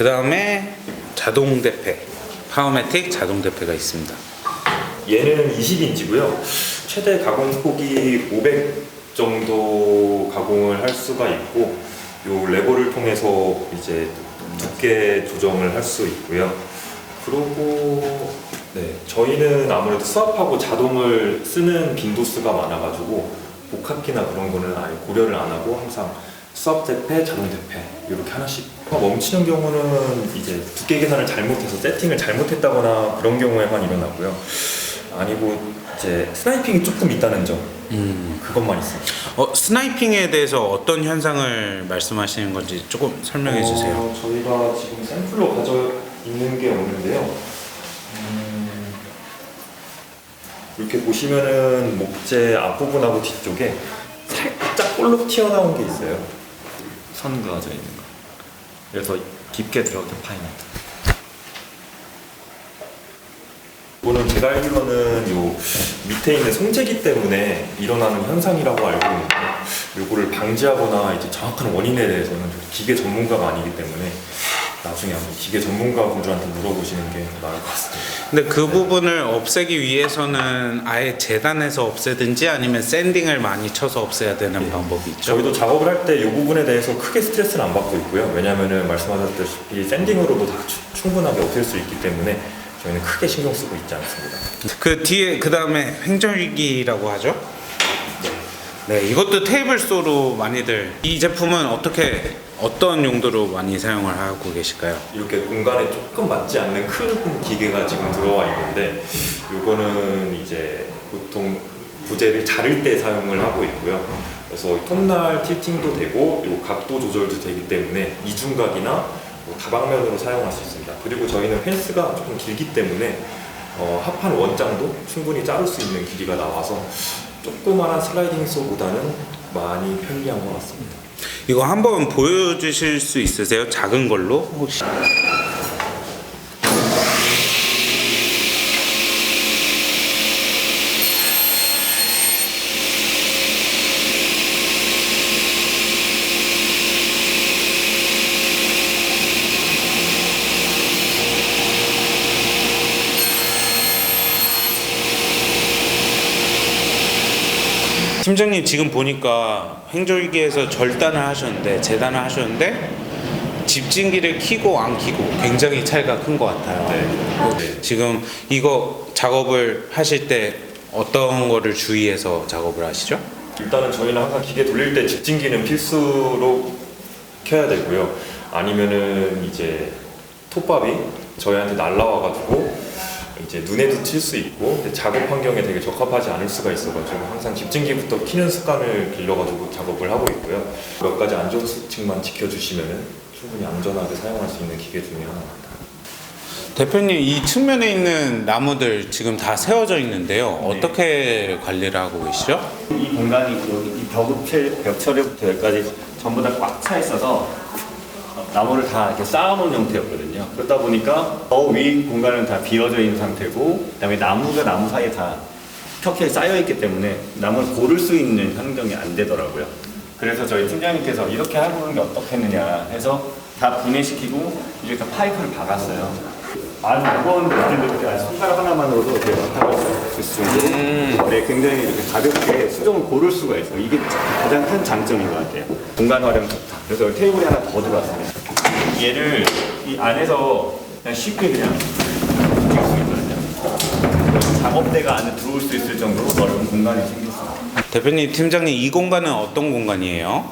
그 다음에 자동 대패, 파워매틱 자동 대패가 있습니다. 얘는 20인치고요. 최대 가공 폭이 500 정도 가공을 할 수가 있고 요 레버를 통해서 이제 두께 조정을 할 수 있고요. 그리고 네, 저희는 아무래도 수압하고 자동을 쓰는 빈도수가 많아가지고 복합기나 그런 거는 아예 고려를 안 하고 항상 수압 대패, 자동 대패 이렇게 하나씩 멈추는 경우는 이제 두께 계산을 잘못해서 세팅을 잘못했다거나 그런 경우에만 일어나고요. 아니고 이제 스나이핑이 조금 있다는 점 음. 그것만 있습니다. 어, 스나이핑에 대해서 어떤 현상을 말씀하시는 건지 조금 설명해 주세요. 어, 저희가 지금 샘플로 가져 있는 게 없는데요. 음, 이렇게 보시면은 목재 앞부분하고 뒤쪽에 살짝 볼록 튀어나온 게 있어요. 선 그어져 있는 거. 그래서 깊게 들어가게 파입니다. 이거는 제가 알기로는 요 밑에 있는 송재기 때문에 일어나는 현상이라고 알고 있는데 요거를 방지하거나 이제 정확한 원인에 대해서는 기계 전문가가 아니기 때문에 나중에 한번 기계 전문가 분들한테 물어보시는 게 나을 것 같습니다. 근데 그 부분을 없애기 위해서는 아예 재단해서 없애든지 아니면 샌딩을 많이 쳐서 없애야 되는 방법이 있죠. 저희도 작업을 할 때 이 부분에 대해서 크게 스트레스는 안 받고 있고요. 왜냐하면 말씀하셨다시피 샌딩으로도 다 추- 충분하게 없앨 수 있기 때문에 저희는 크게 신경 쓰고 있지 않습니다. 그 뒤에 그 다음에 횡절기라고 하죠. 네, 이것도 테이블 소로 많이들 이 제품은 어떻게 어떤 용도로 많이 사용을 하고 계실까요? 이렇게 공간에 조금 맞지 않는 큰 기계가 지금 들어와 있는데 이거는 이제 보통 부재를 자를 때 사용을 하고 있고요. 그래서 톱날 틸팅도 되고 요 각도 조절도 되기 때문에 이중각이나 뭐 다방면으로 사용할 수 있습니다. 그리고 저희는 펜스가 조금 길기 때문에 어, 합판 원장도 충분히 자를 수 있는 길이가 나와서 조그마한 슬라이딩 소보다는 많이 편리한 것 같습니다. 이거 한번 보여주실 수 있으세요? 작은 걸로 혹시? 팀장님 지금 보니까 횡절기에서 절단을 하셨는데 재단을 하셨는데 집진기를 키고 안 키고 굉장히 차이가 큰 것 같아요. 네. 지금 이거 작업을 하실 때 어떤 거를 주의해서 작업을 하시죠? 일단은 저희는 항상 기계 돌릴 때 집진기는 필수로 켜야 되고요. 아니면은 이제 톱밥이 저희한테 날라와가지고 이제 눈에도 칠수 있고 근데 작업 환경에 되게 적합하지 않을 수가 있어가지고 항상 집진기부터 키는 습관을 길러가지고 작업을 하고 있고요. 몇 가지 안전 수칙만 지켜주시면은 충분히 안전하게 사용할 수 있는 기계 중에 하나입니다. 대표님 이 측면에 있는 나무들 지금 다 세워져 있는데요. 네. 어떻게 관리를 하고 계시죠? 이 공간이 여기 이 벽체 벽처리부터 여기까지 전부 다 꽉 차 있어서 나무를 다 이렇게 쌓아놓은 형태였거든요. 그러다 보니까 더 위 공간은 다 비어져 있는 상태고, 그다음에 나무가 나무 사이에 다 켜켜이 쌓여 있기 때문에 나무를 고를 수 있는 환경이 안 되더라고요. 그래서 저희 팀장님께서 이렇게 해보는 게 어떻겠느냐 해서 다 분해시키고 이제 다 파이프를 박았어요. 아주 무거운 아주 손가락 하나만으로도 이렇게 맡아갈 수 있을 정도로 네, 굉장히 이렇게 가볍게 수정을 고를 수가 있어요. 이게 가장 큰 장점인 것 같아요. 공간 활용 좋다. 그래서 여기 테이블이 하나 더 들어왔습니다. 얘를 이 안에서 그냥 쉽게 그냥 움직일 수 있거든요. 작업대가 안에 들어올 수 있을 정도로 넓은 공간이 생겼습니다. 대표님 팀장님 이 공간은 어떤 공간이에요?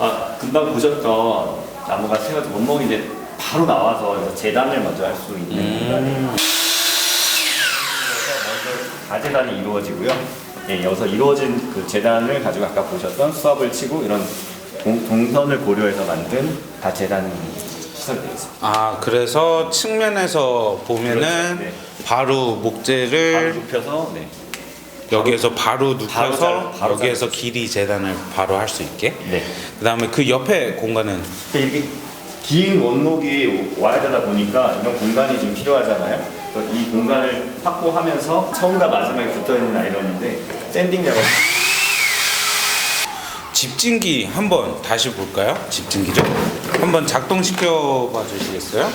아, 금방 보셨던 나무가 세워져 원목이 이제 바로 나와서 재단을 먼저 할 수 있는 공간이에요. 가재단이 이루어지고요. 예, 여기서 이루어진 그 재단을 가지고 아까 보셨던 수압을 치고 이런 동, 동선을 고려해서 만든 다 재단 시설이 되어 있습니다. 아 그래서 측면에서 보면은 그렇죠. 네. 바로 바로 목재를 눕혀서 네. 여기에서 바로 바로 눕혀서 잘- 바로 여기에서. 길이 재단을 바로 할 수 있게 네. 그 다음에 그 옆에 공간은 이렇게 긴 원목이 와야 되다 보니까 이런 공간이 좀 필요하잖아요. 그래서 이 공간을 확보하면서 처음과 마지막에 붙어 있는 아이런인데 샌딩 작업 집진기 한번 다시 볼까요? 집진기죠? 한번 작동시켜 봐 주시겠어요?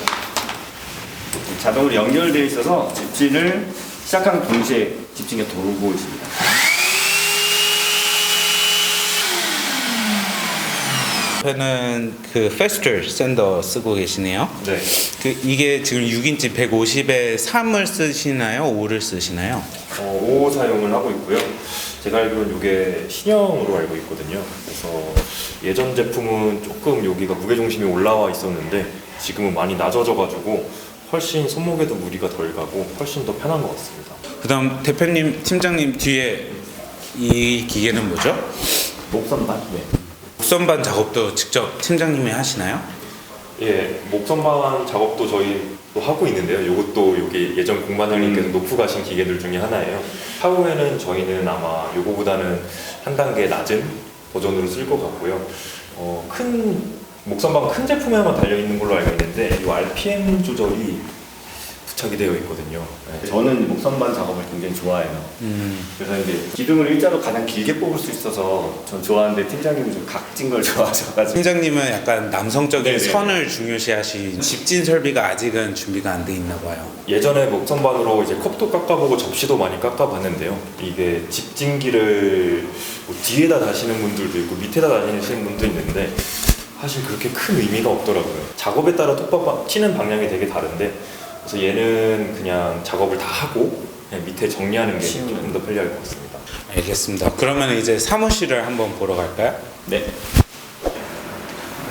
자동으로 연결되어 있어서 집진을 시작한 동시에 집진기가 돌고 있습니다. 옆에는 그 페스트 샌더 쓰고 계시네요. 네. 그 이게 지금 6인치 150에 3을 쓰시나요? 5를 쓰시나요? 어, 5 사용을 하고 있고요. 제가 알기로는 이게 신형으로 알고 있거든요. 그래서 예전 제품은 조금 여기가 무게중심이 올라와 있었는데 지금은 많이 낮아져가지고 훨씬 손목에도 무리가 덜 가고 훨씬 더 편한 것 같습니다. 그다음 대표님, 팀장님 뒤에 이 기계는 뭐죠? 목선반? 네. 곡선반 작업도 직접 팀장님이 하시나요? 예, 목선반 작업도 저희 또 하고 있는데요. 이것도 여기 예전 공반장님께서 음. 놓고 가신 기계들 중에 하나예요. 차후에는 저희는 아마 이거보다는 한 단계 낮은 버전으로 쓸 것 같고요. 어, 큰 목선반 큰 제품에만 달려 있는 걸로 알고 있는데 이 RPM 조절이 부착이 되어 있거든요. 네. 저는 목선반 작업을 굉장히 좋아해요. 음, 그래서 이제 기둥을 일자로 가장 길게 뽑을 수 있어서 전 좋아하는데 팀장님은 좀 각진 걸 좋아하셔가지고 팀장님은 약간 남성적인 네네. 선을 중요시하신 집진 설비가 아직은 준비가 안 돼 있나 봐요. 예전에 목선반으로 이제 컵도 깎아보고 접시도 많이 깎아봤는데요. 이게 집진기를 뭐 뒤에다 다시는 분들도 있고 밑에다 다시는 분도 있는데 사실 그렇게 큰 의미가 없더라고요. 작업에 따라 톱밥 치는 방향이 되게 다른데 그래서 얘는 그냥 작업을 다 하고 그냥 밑에 정리하는 게. 조금 더 편리할 것 같습니다. 알겠습니다. 그러면 이제 사무실을 한번 보러 갈까요? 네.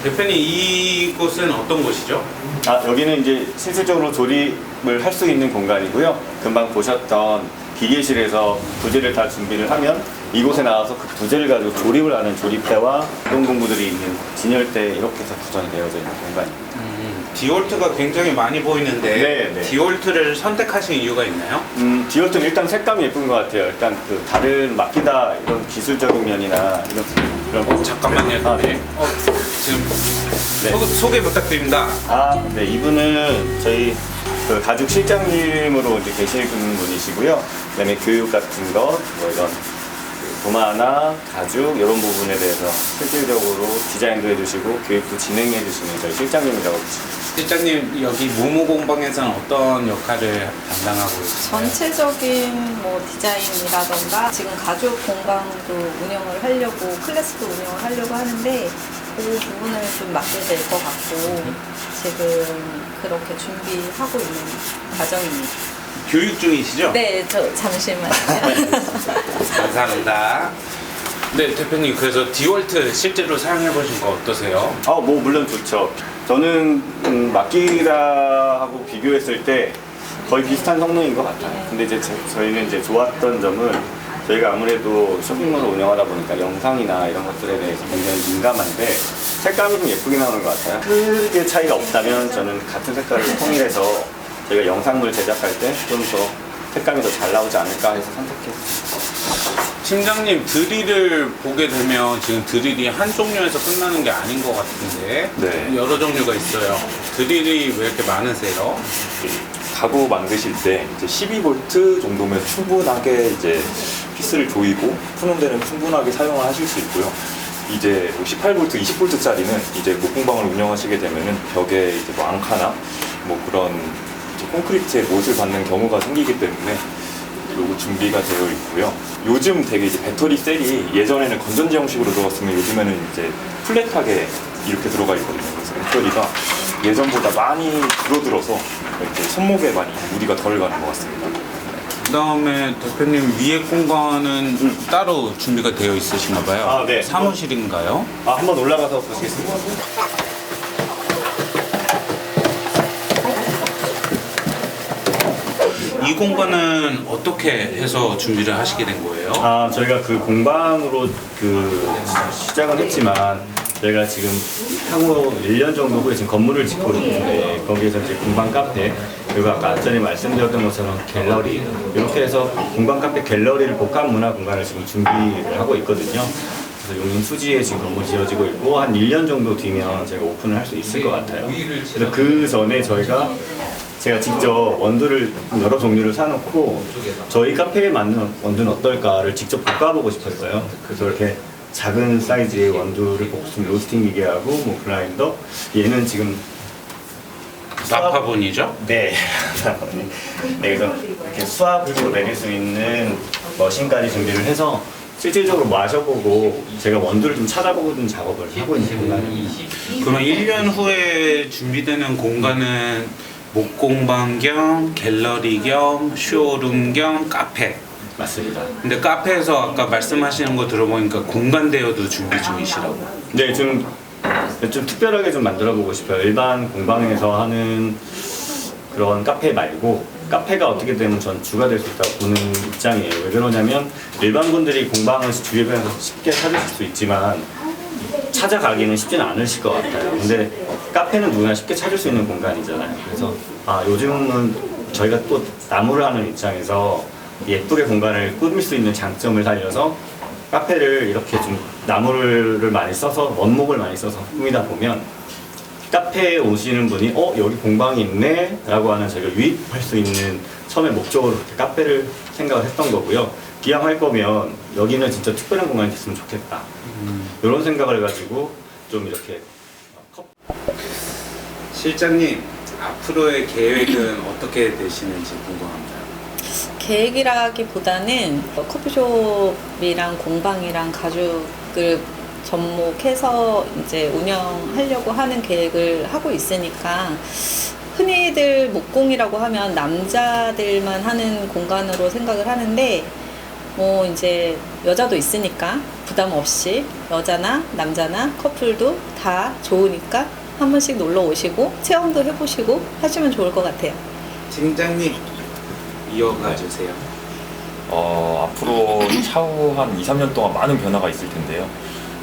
대표님 이곳은 어떤 곳이죠? 아 여기는 이제 실질적으로 조립을 할 수 있는 공간이고요. 금방 보셨던 기계실에서 부재를 다 준비를 하면 이곳에 나와서 그 부재를 가지고 조립을 하는 조립대와 이동 공구들이 있는 진열대 이렇게 해서 구성이 되어져 있는 공간입니다. 디올트가 굉장히 많이 보이는데 네, 네. 디올트를 선택하신 이유가 있나요? 음, 디올트는 일단 색감이 예쁜 것 같아요. 일단 그 다른 마키다 이런 기술적인 면이나 이런 이런 거. 잠깐만요. 아, 네. 어, 지금 네. 소, 소개 부탁드립니다. 아, 네. 이분은 저희 그 가죽 실장님으로 이제 계시는 분이시고요. 그다음에 교육 같은 것, 뭐 이런 그 도마나 가죽 이런 부분에 대해서 실질적으로 디자인도 해주시고 교육도 진행해 주시는 저희 실장님이라고 보시면 실장님 여기 모모 공방에서는 어떤 역할을 담당하고 있어요? 전체적인 뭐 디자인이라던가 지금 가죽 공방도 운영을 하려고 클래스도 운영을 하려고 하는데 그 부분을 좀 맡게 될 것 같고 지금 그렇게 준비하고 있는 과정입니다. 교육 중이시죠? 네, 저 잠시만요. 감사합니다. 네, 대표님 그래서 디월트 실제로 사용해 보신 거 어떠세요? 아, 뭐 물론 좋죠. 저는 음, 마키라하고 비교했을 때 거의 비슷한 성능인 것 같아요. 근데 이제 저, 저희는 이제 좋았던 점은 저희가 아무래도 쇼핑몰을 운영하다 보니까 영상이나 이런 것들에 대해서 굉장히 민감한데 색감이 좀 예쁘게 나오는 것 같아요. 크게 차이가 없다면 저는 같은 색깔을 통일해서 저희가 영상물 제작할 때 좀 더 색감이 더 잘 나오지 않을까 해서 선택했습니다. 팀장님 드릴을 보게 되면 지금 드릴이 한 종류에서 끝나는 게 아닌 것 같은데 네. 여러 종류가 있어요. 드릴이 왜 이렇게 많으세요? 가구 만드실 때 이제 12V 정도면 충분하게 이제 피스를 조이고 푸는 데는 충분하게 사용을 하실 수 있고요. 이제 18V, 20V짜리는 이제 목공방을 운영하시게 되면은 벽에 이제 뭐 앙카나 뭐 그런 콘크리트에 못을 받는 경우가 생기기 때문에 요거 준비가 되어 있고요. 요즘 되게 이제 배터리 셀이 예전에는 건전지 형식으로 들어갔으면 요즘에는 이제 플랫하게 이렇게 들어가 있거든요. 그래서 배터리가 예전보다 많이 줄어들어서 이렇게 손목에 많이 무리가 덜 가는 것 같습니다. 그 다음에 대표님 위에 공간은 따로 준비가 되어 있으신가 봐요. 아, 네. 사무실인가요? 아, 한번 올라가서 보시겠습니다. 이 공간은 어떻게 해서 준비를 하시게 된 거예요? 아, 저희가 그 공방으로 그 시작은 했지만 저희가 지금 향후 1년 정도 후에 지금 건물을 짓고 있는데 거기에서 이제 공방 카페 그리고 아까 전에 말씀드렸던 것처럼 갤러리 이렇게 해서 공방 카페 갤러리를 복합 문화 공간을 지금 준비를 하고 있거든요. 그래서 용인 수지에 지금 건물 지어지고 있고 한 1년 정도 뒤면 제가 오픈을 할 수 있을 것 같아요. 그래서 그 전에 저희가 제가 직접 원두를 여러 종류를 사놓고 저희 카페에 맞는 원두는 어떨까를 직접 볶아보고 싶었어요. 그래서 이렇게 작은 사이즈의 원두를 볶습니다. 로스팅 기계하고 뭐 블라인더. 얘는 지금 나파분이죠? 네. 네, 그래서 이렇게 수압을 내릴 수 있는 머신까지 준비를 해서 실질적으로 마셔보고 제가 원두를 좀 찾아보는 작업을 하고 있는 공간입니다. 그러면 1년 후에 준비되는 공간은 목공방 겸 갤러리 겸 쇼룸 겸 카페. 맞습니다. 근데 카페에서 아까 말씀하시는 거 들어보니까 공간 대여도 준비 중이시라고. 네, 좀, 좀 특별하게 좀 만들어 보고 싶어요. 일반 공방에서 하는 그런 카페 말고 카페가 어떻게 되면 전 주가 될 수 있다고 보는 입장이에요. 왜 그러냐면 일반 분들이 공방을 주변에서 쉽게 찾으실 수 있지만 찾아가기는 쉽지는 않으실 것 같아요. 근데 카페는 누구나 쉽게 찾을 수 있는 공간이잖아요. 그래서 아 요즘은 저희가 또 나무를 하는 입장에서 예쁘게 공간을 꾸밀 수 있는 장점을 살려서 카페를 이렇게 좀 나무를 많이 써서 원목을 많이 써서 꾸미다 보면 카페에 오시는 분이 어 여기 공방이 있네? 라고 하는 저희가 유입할 수 있는 처음에 목적으로 그렇게 카페를 생각을 했던 거고요. 기왕 할 거면 여기는 진짜 특별한 공간이 됐으면 좋겠다. 이런 생각을 해가지고 좀 이렇게 컵 실장님 앞으로의 계획은 어떻게 되시는지 궁금합니다. 계획이라기보다는 커피숍이랑 공방이랑 가죽을 접목해서 이제 운영하려고 하는 계획을 하고 있으니까 흔히들 목공이라고 하면 남자들만 하는 공간으로 생각을 하는데 뭐 이제 여자도 있으니까 부담 없이 여자나 남자나 커플도 다 좋으니까 한 번씩 놀러 오시고 체험도 해보시고 하시면 좋을 것 같아요. 팀장님 이어가 주세요. 어, 앞으로 차후 한 2, 3년 동안 많은 변화가 있을 텐데요.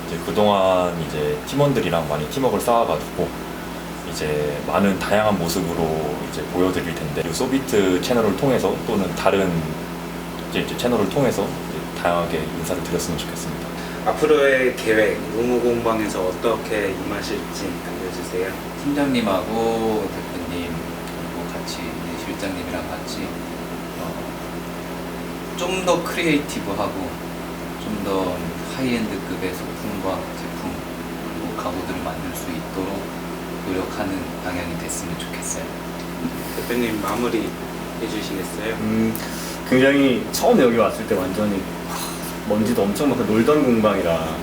이제 그동안 이제 팀원들이랑 많이 팀워크를 쌓아가지고 이제 많은 다양한 모습으로 이제 보여드릴 텐데 이 소비트 채널을 통해서 또는 다른 이제, 이제 채널을 통해서 이제 다양하게 인사를 드렸으면 좋겠습니다. 앞으로의 계획 의무공방에서 어떻게 임하실지 알려주세요. 팀장님하고 대표님 그리고 같이 이제 실장님이랑 같이 어, 좀 더 크리에이티브하고 좀 더 하이엔드급의 소품과 제품 그리고 가구들을 만들 수 있도록 노력하는 방향이 됐으면 좋겠어요. 대표님 마무리 해주시겠어요? 음, 굉장히 처음 여기 왔을 때 완전히 먼지도 엄청 많고 놀던 공방이라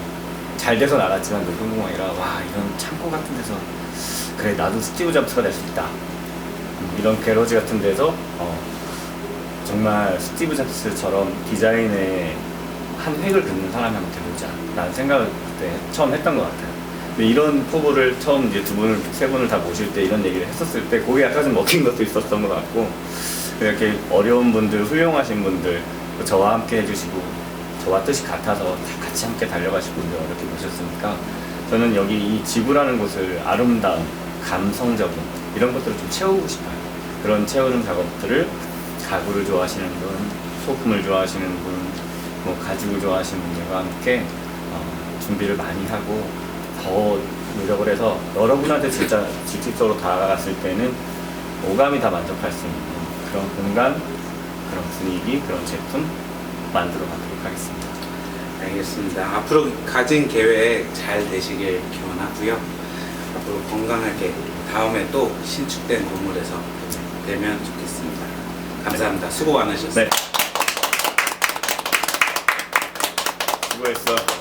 잘 돼서 나갔지만 놀던 공방이라 와 이런 창고 같은 데서 그래 나도 스티브 잡스가 될 수 있다. 음, 이런 게러지 같은 데서 어, 정말 스티브 잡스처럼 디자인에 한 획을 긋는 사람이 한번 되보자. 라는 생각을 그때 처음 했던 것 같아요. 근데 이런 포부를 처음 이제 두 분을 세 분을 다 모실 때 이런 얘기를 했었을 때 거기에 약간 좀 먹힌 것도 있었던 것 같고 이렇게 어려운 분들, 훌륭하신 분들, 또 저와 함께 해주시고 저와 뜻이 같아서 다 같이 함께 달려가신 분들 이렇게 모셨으니까 저는 여기 이 지구라는 곳을 아름다운, 감성적인 이런 것들을 좀 채우고 싶어요. 그런 채우는 작업들을 가구를 좋아하시는 분, 소품을 좋아하시는 분, 뭐 가지고 좋아하시는 분들과 함께 어, 준비를 많이 하고 더 노력을 해서 여러분한테 진짜 직접적으로 다가갔을 때는 오감이 다 만족할 수 있는 그런 공간, 그런 분위기, 그런 제품 만들어 가도록 하겠습니다. 알겠습니다. 앞으로 가진 계획 잘 되시길 기원하고요. 앞으로 건강하게 다음에 또 신축된 건물에서 뵈면 좋겠습니다. 감사합니다. 수고 많으셨어요. 네. 수고했어.